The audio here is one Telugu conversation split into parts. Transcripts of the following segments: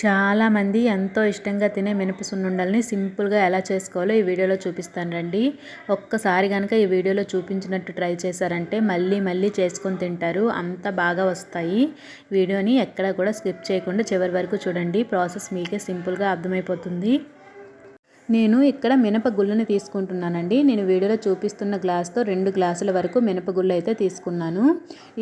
చాలామంది ఎంతో ఇష్టంగా తినే మినప సున్నుండల్ని సింపుల్గా ఎలా చేసుకోవాలో ఈ వీడియోలో చూపిస్తాను రండి. ఒక్కసారి కనుక ఈ వీడియోలో చూపించినట్టు ట్రై చేశారంటే మళ్ళీ మళ్ళీ చేసుకొని తింటారు. అంత బాగా వస్తాయి. వీడియోని ఎక్కడ కూడా స్కిప్ చేయకుండా చివరి వరకు చూడండి. ప్రాసెస్ మీకే సింపుల్గా అర్థమైపోతుంది. నేను ఇక్కడ మినపగుళ్ళని తీసుకుంటున్నానండి. నేను వీడియోలో చూపిస్తున్న గ్లాస్తో రెండు గ్లాసుల వరకు మినపగుళ్ళు అయితే తీసుకున్నాను.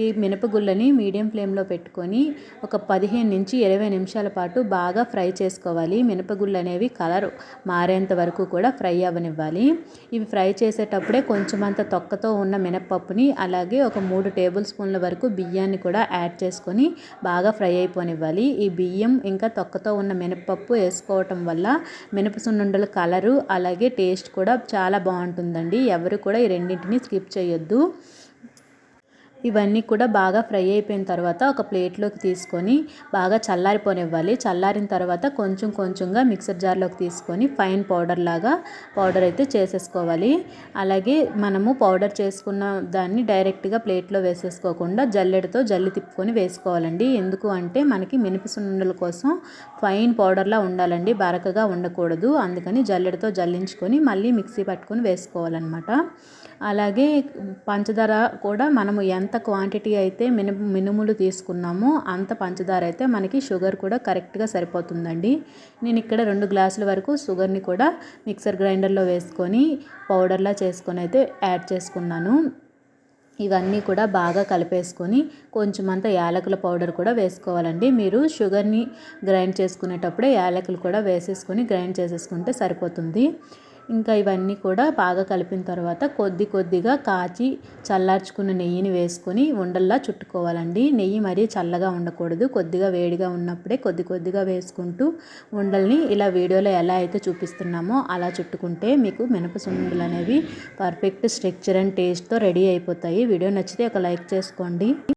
ఈ మినపగుళ్ళని మీడియం ఫ్లేమ్లో పెట్టుకొని ఒక పదిహేను నుంచి ఇరవై నిమిషాల పాటు బాగా ఫ్రై చేసుకోవాలి. మినపగుళ్ళు అనేవి కలర్ మారేంత వరకు కూడా ఫ్రై అవ్వనివ్వాలి. ఇవి ఫ్రై చేసేటప్పుడే కొంచెం అంత తొక్కతో ఉన్న మినపప్పుని అలాగే ఒక మూడు టేబుల్ స్పూన్ల వరకు బియ్యాన్ని కూడా యాడ్ చేసుకొని బాగా ఫ్రై అయిపోనివ్వాలి. ఈ బియ్యం ఇంకా తొక్కతో ఉన్న మినపప్పు వేసుకోవటం వల్ల మినప సున్నుండలు కలరు అలాగే టేస్ట్ కూడా చాలా బాగుంటుందండి. ఎవరు కూడా ఈ రెండింటిని స్కిప్ చేయొద్దు. ఇవన్నీ కూడా బాగా ఫ్రై అయిపోయిన తర్వాత ఒక ప్లేట్లోకి తీసుకొని బాగా చల్లారిపోనివ్వాలి. చల్లారిన తర్వాత కొంచెం కొంచెంగా మిక్సర్ జార్లోకి తీసుకొని ఫైన్ పౌడర్ లాగా పౌడర్ అయితే చేసేసుకోవాలి. అలాగే మనము పౌడర్ చేసుకున్న దాన్ని డైరెక్ట్గా ప్లేట్లో వేసేసుకోకుండా జల్లెడతో జల్లి తిప్పుకొని వేసుకోవాలండి. ఎందుకు అంటే మనకి మినిపిసుండల కోసం ఫైన్ పౌడర్లా ఉండాలండి. బరకగా ఉండకూడదు. అందుకని జల్లెడతో జల్లించుకొని మళ్ళీ మిక్సీ పట్టుకొని వేసుకోవాలన్నమాట. అలాగే పంచదార కూడా మనము ఎంత క్వాంటిటీ అయితే మిను మినుములు తీసుకున్నామో అంత పంచదార అయితే మనకి షుగర్ కూడా కరెక్ట్గా సరిపోతుందండి. నేను ఇక్కడ రెండు గ్లాసుల వరకు షుగర్ని కూడా మిక్సర్ గ్రైండర్లో వేసుకొని పౌడర్లా చేసుకొని అయితే యాడ్ చేసుకున్నాను. ఇవన్నీ కూడా బాగా కలిపేసుకొని కొంచెం అంత యాలకుల పౌడర్ కూడా వేసుకోవాలండి. మీరు షుగర్ని గ్రైండ్ చేసుకునేటప్పుడే యాలకులు కూడా వేసేసుకొని గ్రైండ్ చేసేసుకుంటే సరిపోతుంది. ఇంకా ఇవన్నీ కూడా బాగా కలిపిన తర్వాత కొద్ది కొద్దిగా కాచి చల్లార్చుకున్న నెయ్యిని వేసుకొని ఉండల్లా చుట్టుకోవాలండి. నెయ్యి మరీ చల్లగా ఉండకూడదు. కొద్దిగా వేడిగా ఉన్నప్పుడే కొద్ది కొద్దిగా వేసుకుంటూ ఉండల్ని ఇలా వీడియోలో ఎలా అయితే చూపిస్తున్నామో అలా చుట్టుకుంటే మీకు మినప సుండలు అనేవి పర్ఫెక్ట్ స్ట్రక్చర్ అండ్ టేస్ట్తో రెడీ అయిపోతాయి. వీడియో నచ్చితే ఒక లైక్ చేసుకోండి.